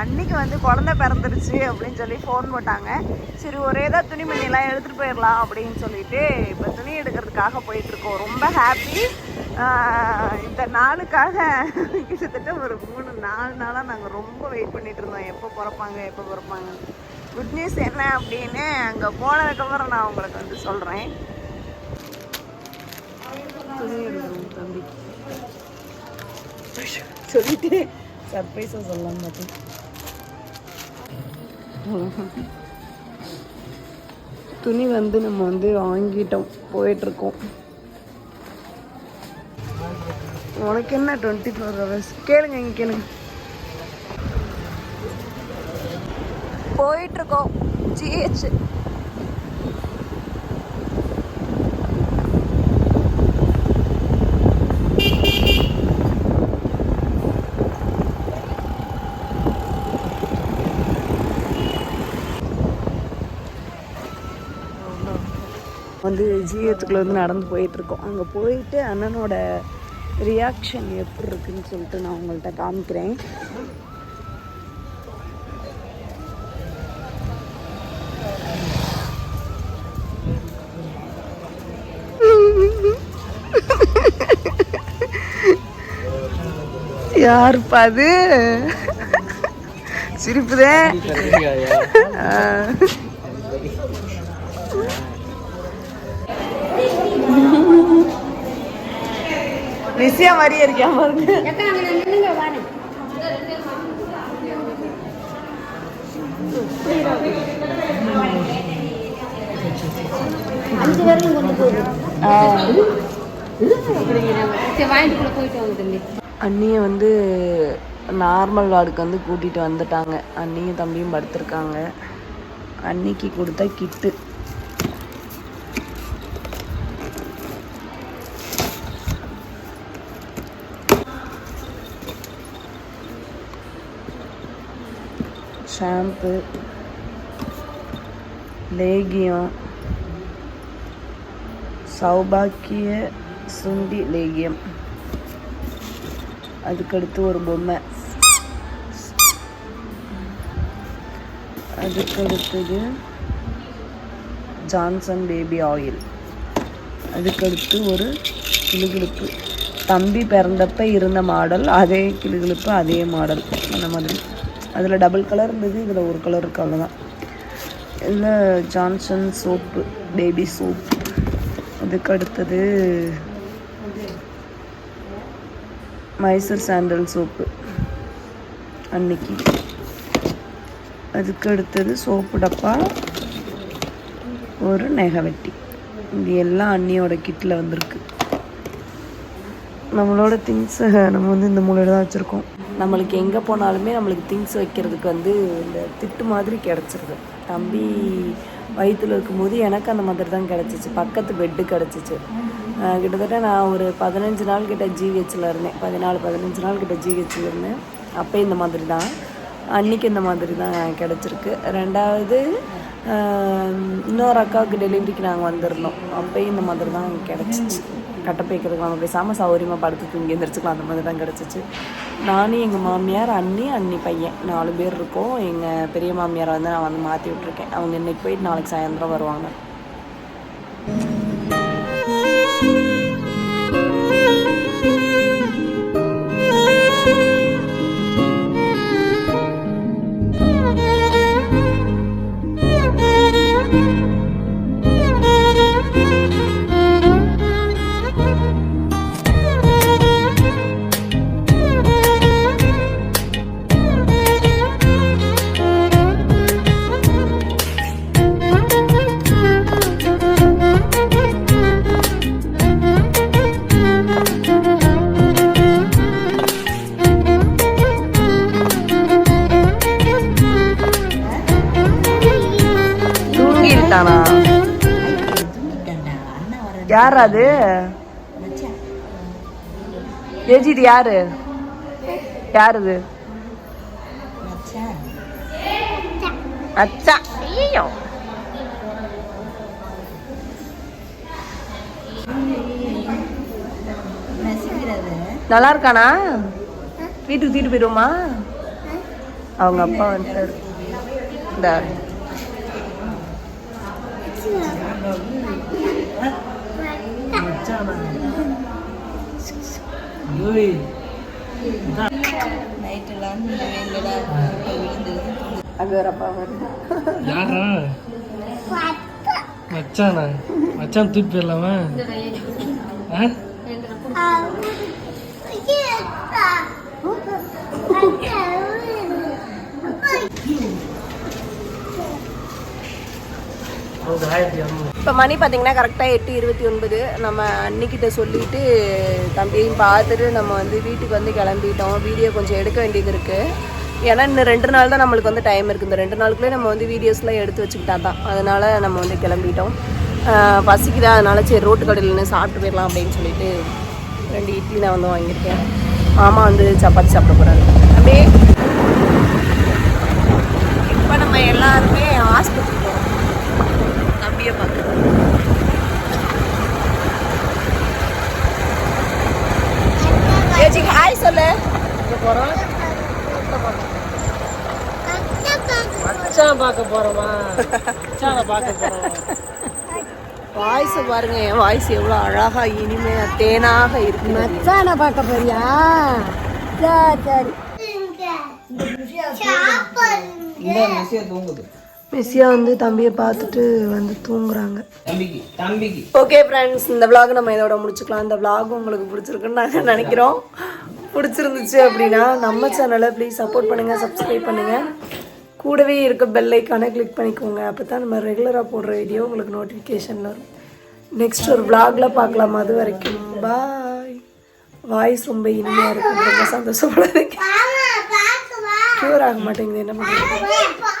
அன்னிக்கு வந்து குழந்தை பிறந்துருச்சு அப்படின்னு சொல்லி ஃபோன் போட்டாங்க. சரி ஒரே தான் துணிமணிலாம் எடுத்துகிட்டு போயிடலாம் அப்படின்னு சொல்லிட்டு இப்போ துணி எடுக்கிறதுக்காக போயிட்டுருக்கோம் ரொம்ப ஹாப்பி இந்த நாளுக்காக கிட்டத்தட்ட ஒரு மூணு நாலு நாளாக நாங்கள் ரொம்ப வெயிட் பண்ணிட்டு இருந்தோம். எப்போ பிறப்பாங்க எப்போ பிறப்பாங்க குட் நியூஸ் என்ன அப்படின்னு அங்கே போனதுக்கப்புறம் நான் உங்களுக்கு வந்து சொல்கிறேன் துணி எடுக்கணும் தம்பி. சொல்லிட்டு. சர்ப்ரைஸாக சொல்லலாம் மாட்டேன் துணி வந்து நம்ம வந்து வாங்கிட்டோம் போயிட்டுருக்கோம். உனக்கு என்ன டுவெண்ட்டி ஃபோர் ஹவர்ஸ் கேளுங்க இங்கே கேளுங்க. போயிட்டுருக்கோம். ஜிஹெச் வந்து ஜிஹெச்சுக்குள்ள வந்து நடந்து போயிட்டுருக்கோம். அங்கே போயிட்டு அண்ணனோட ரியாக்ஷன் எப்படி இருக்குன்னு சொல்லிட்டு நான் உங்கள்கிட்ட காமிக்கிறேன். யாருப்பா அது? சிரிப்புதே. ஆ. ரிஷியா மாதிரியே இருக்கியா பாருங்க அஞ்சு கொண்டு அண்ணியை வந்து நார்மல் வார்டுக்கு வந்து கூட்டிகிட்டு வந்துட்டாங்க. அண்ணியும் தம்பியும் படுத்திருக்காங்க. அன்னிக்கு கொடுத்த கிட்டு. ஷாம்பு லேகியம் சௌபாக்கிய சுண்டி லேகியம் அதுக்கடுத்து ஒரு பொம்மை அதுக்கடுத்தது ஜான்சன் பேபி ஆயில் அதுக்கடுத்து ஒரு கிளுகிழுப்பு தம்பி பிறந்தப்ப இருந்த மாடல் அதே கிளுகிழுப்பு அதே மாடல் அந்த மாதிரி அதில் டபுள் கலர் இருந்தது இதில் ஒரு கலர் இருக்குது அவ்வளோதான் இதில் ஜான்சன் சோப்பு பேபி சோப். அதுக்கு அடுத்தது மைசூர் சாண்டல் சோப்பு அன்னைக்கு. அதுக்கு அடுத்தது சோப்பு டப்பா ஒரு நெகவெட்டி இது எல்லாம் அண்ணியோட கிட்டில் வந்திருக்கு. நம்மளோட திங்ஸை நம்ம வந்து இந்த மூலையில் தான் வச்சுருக்கோம். நம்மளுக்கு எங்கே போனாலுமே நம்மளுக்கு திங்ஸ் வைக்கிறதுக்கு வந்து இந்த திட்டு மாதிரி கிடச்சிருது. தம்பி வயிற்றில் இருக்கும்போது எனக்கு அந்த மாதிரி தான் கிடச்சிச்சு. பக்கத்து பெட்டு கிடச்சிச்சு. கிட்டத்தட்ட நான் ஒரு பதினஞ்சு நாள் கிட்ட ஜிஹெச்சில் இருந்தேன். பதினாலு பதினஞ்சு நாள் கிட்ட ஜிஹெச்சில் இருந்தேன். அப்போ இந்த மாதிரி தான். அன்னைக்கு இந்த மாதிரி தான் கிடச்சிருக்கு. ரெண்டாவது இன்னொரு அக்காவுக்கு டெலிவரிக்கு நாங்கள் வந்திருந்தோம். அப்போயும் இந்த மாதிரி தான் கிடச்சிச்சு. கட்டப்பைக்கிறதுக்கு நம்ம பேசாமல் சௌகரியமாக படுத்து தூங்கி எந்திரிச்சுக்கலாம். அந்த மாதிரி தான் கிடச்சிச்சு. நானும் எங்கள் மாமியார் அண்ணி அண்ணி பையன். நாலு பேர் இருக்கோம். எங்கள் பெரிய மாமியாரை வந்து நான் வந்து மாற்றி விட்ருக்கேன் அவங்க இன்றைக்கி போயிட்டு நாளைக்கு சாயந்தரம் வருவாங்க. யார் அது? ஏஜி இது யாரு? யார் இது? அச்சா. ஐயோ நல்லா இருக்கானா? வீட்டுக்கு தூக்கிட்டு போயிடுவோமா? அவங்க அப்பா வந்துட்டாரு. இந்த. அங்கே ஒரு அப்பா வருது யாரா மச்சானா மச்சான் தூக்கி போயிடலாமா ஆ இப்போ மணி பார்த்தீங்கன்னா கரெக்டாக எட்டு இருபத்தி ஒன்பது. நம்ம அன்னிக்கிட்ட சொல்லிட்டு தம்பியையும் பார்த்துட்டு நம்ம வந்து வீட்டுக்கு வந்து கிளம்பிட்டோம். வீடியோ கொஞ்சம் எடுக்க வேண்டியது இருக்குது ஏன்னா இன்னும் ரெண்டு நாள் தான் நம்மளுக்கு வந்து டைம் இருக்குது இந்த ரெண்டு நாளுக்குள்ளே நம்ம வந்து வீடியோஸ்லாம் எடுத்து வச்சுக்கிட்டா தான் அதனால் நம்ம வந்து கிளம்பிட்டோம். பசிக்குதா? அதனால் சரி ரோட்டு கடையில் நின்று சாப்பிட்டு போயிடலாம் அப்படின்னு சொல்லிட்டு ரெண்டு இட்லி நான் வந்து வாங்கியிருக்கேன். மாமா வந்து சப்பாத்தி சாப்பிட போகிறாரு அப்படியே இப்போ நம்ம எல்லாருமே ஹாஸ்பிட்டல் போகிறோம் தம்பியை பார்க்க ஏச்சி ஹாய் சொல்லு. மச்சான் பார்க்க போறோமா? மச்சான பார்க்க வாய்ஸ் பாருங்க என் வாய்ஸ் எவ்வளோ அழகா இனிமையா தேனாக இருக்கு. மச்சான பார்க்க போறியா? சரி சரி. மெஸ்ஸியா வந்து தம்பியை பார்த்துட்டு வந்து தூங்குறாங்க. தம்பிக்கு தம்பிக்கு. ஓகே ஃப்ரெண்ட்ஸ் இந்த vlog நம்ம இதோட முடிச்சுக்கலாம். இந்த vlog உங்களுக்கு பிடிச்சிருக்குன்னு நாங்கள் நினைக்கிறோம். பிடிச்சிருந்துச்சு அப்படின்னா நம்ம சேனலை ப்ளீஸ் சப்போர்ட் பண்ணுங்கள் சப்ஸ்கிரைப் பண்ணுங்கள் கூடவே இருக்க பெல் ஐக்கானை கிளிக் பண்ணிக்கோங்க. அப்போ தான் நம்ம ரெகுலராக போடுற வீடியோ உங்களுக்கு நோட்டிஃபிகேஷனில் வரும். நெக்ஸ்ட் ஒரு vlogல பார்க்கலாம் அது வரைக்கும். பாய் வாய்ஸ் ரொம்ப இனிமையாக இருக்கும் ரொம்ப சந்தோஷப்படாது க்யூர் ஆக மாட்டேங்குது. என்ன பண்ணுறது